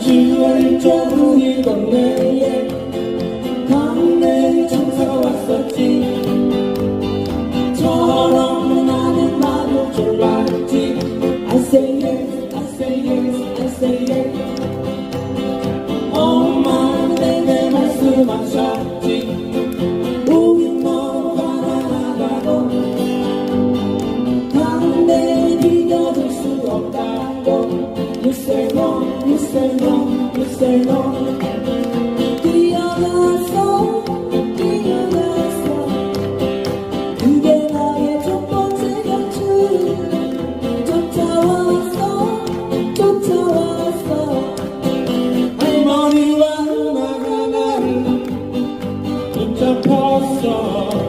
주월 조문이 동네에 강내 장사가 왔었지. 저런 나는 말을 졸랐지. I say yes, I say yes, I say yes 엄마는 내게 말씀하셨지 Mr. Long, Mr. 뛰어나서, 뛰어나서. 그게 나의 첫 번째 경주. 쫓아왔어, 쫓아왔어. 할머니와 나를 붙잡혔어.